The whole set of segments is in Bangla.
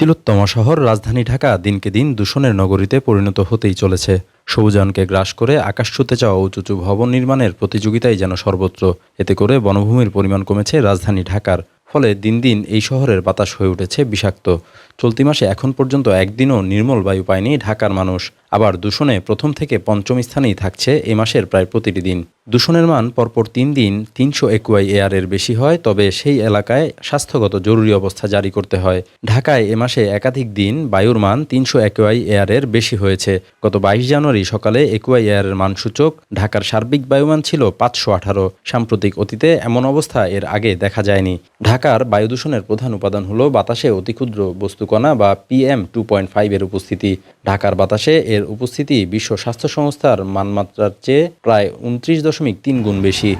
তিলোত্তম শহর রাজধানী ঢাকা দিনকে দিন দূষণের নগরীতে পরিণত হতেই চলেছে। সবুজায়নকে গ্রাস করে আকাশ ছুতে চাওয়া উঁচুচু ভবন নির্মাণের প্রতিযোগিতাই যেন সর্বত্র। এতে করে বনভূমির পরিমাণ কমেছে রাজধানী ঢাকার, ফলে দিন দিন এই শহরের বাতাস হয়ে উঠেছে বিষাক্ত। চলতি মাসে এখন পর্যন্ত একদিনও নির্মল বায়ু পায়নি ঢাকার মানুষ। আবার দূষণে প্রথম থেকে পঞ্চম স্থানেই থাকছে এ মাসের প্রায় প্রতিটি দিন। দূষণের মান পরপর তিন দিন তিনশো একুয়াই এয়ারের বেশি হয়, তবে সেই এলাকায় স্বাস্থ্যগত জরুরি অবস্থা জারি করতে হয়। ঢাকায় এ মাসে একাধিক দিন বায়ুর মান তিনশো একুয়াই এয়ারের বেশি হয়েছে। গত বাইশ জানুয়ারি সকালে একুয়াই এয়ারের মান সূচক ঢাকার সার্বিক বায়ুমান ছিল পাঁচশো আঠারো। সাম্প্রতিক অতীতে এমন অবস্থা এর আগে দেখা যায়নি। ঢাকার বায়ু দূষণের প্রধান উপাদান হলো বাতাসে অতিক্ষুদ্র বস্তুকণা বা পিএম টু পয়েন্ট ফাইভের উপস্থিতি। ঢাকার বাতাসে এর উপস্থিতি বিশ্ব স্বাস্থ্য সংস্থার মানমাত্রার চেয়ে প্রায় উনত্রিশ দশমিক তিন গুণ বেশি।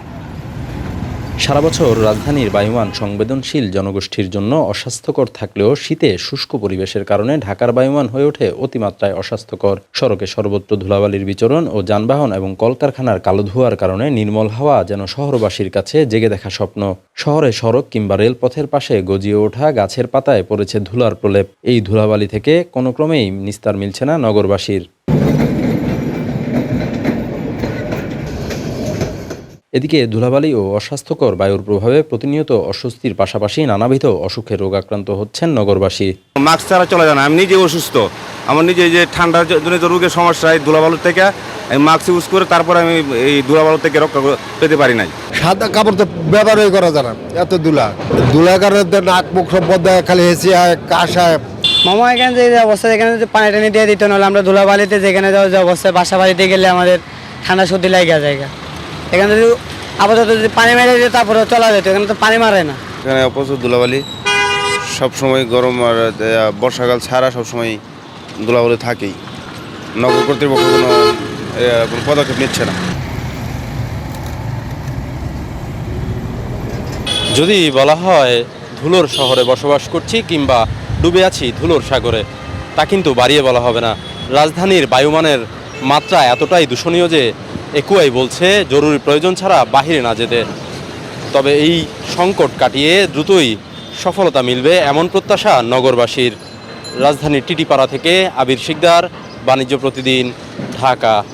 সারা বছর রাজধানীর বায়ুমান সংবেদনশীল জনগোষ্ঠীর জন্য অস্বাস্থ্যকর থাকলেও শীতে শুষ্ক পরিবেশের কারণে ঢাকার বায়ুমান হয়ে ওঠে অতিমাত্রায় অস্বাস্থ্যকর। সড়কে সর্বত্র ধুলাবালির বিচরণ ও যানবাহন এবং কলকারখানার কালো ধোঁয়ার কারণে নির্মল হাওয়া যেন শহরবাসীর কাছে জেগে দেখা স্বপ্ন। শহরে সড়ক কিংবা রেলপথের পাশে গজিয়ে ওঠা গাছের পাতায় পড়েছে ধুলার প্রলেপ। এই ধুলাবালি থেকে কোনো ক্রমেই নিস্তার মিলছে না নগরবাসীর। এদিকে ধুলাবালি ও অস্বাস্থ্যকর বায়ুর প্রভাবে প্রতিনিয়ত অস্বস্তির পাশাপাশি নানাবিধ অসুখে রোগাক্রান্ত হচ্ছেন নগরবাসী। মাস্ক ছাড়া চলে যায় না আমি নিজে অসুস্থ। আমার নিজে এই যে ঠান্ডার জনিত রোগের সমস্যা এই ধুলাবালুর থেকে আমি মাস্ক ইউজ করে তারপরে আমি এই ধুলাবালু থেকে রক্ষা পেতে পারি নাই। সাদা কাপড় তো ব্যবহারই করা যায় না এত দুলা দুলা কারণে নাক মুখ সব বন্ধ হয়, খালি হেসি হয় কাশ হয়। মামা এখানে যে অবস্থা এখানে যদি পানি টানি দিয়ে দিত নাহলে আমরা ধুলাবালিতে যেখানে যাওয়া যে অবস্থা বাসা বাড়িতে গেলে আমাদের ঠান্ডা সর্দি লাগে যায় এখানে যদি আপাতত যদি পানি মেরে দিত তারপরে চলা যেত এখানে তো পানি মারে না। এখানে প্রচুর ধুলাবালি সবসময় গরম আর বর্ষাকাল ছাড়া সবসময় ধুলাবালি থাকেই। নগর কর্তৃপক্ষ কোনো কোনো পদক্ষেপ নিচ্ছে না। যদি বলা হয় ধুলোর শহরে বসবাস করছি কিংবা ডুবে আছি ধুলোর সাগরে তা কিন্তু বাড়িয়ে বলা হবে না। রাজধানীর বায়ুমানের মাত্রা এতটাই দূষণীয় যে একুয়াই বলছে, জরুরি প্রয়োজন ছাড়া বাহিরে না যেতে। তবে এই সংকট কাটিয়ে দ্রুতই সফলতা মিলবে এমন প্রত্যাশা নগরবাসীর। রাজধানীর টিটিপাড়া থেকে আবির শিকদার, বাণিজ্য প্রতিদিন, ঢাকা।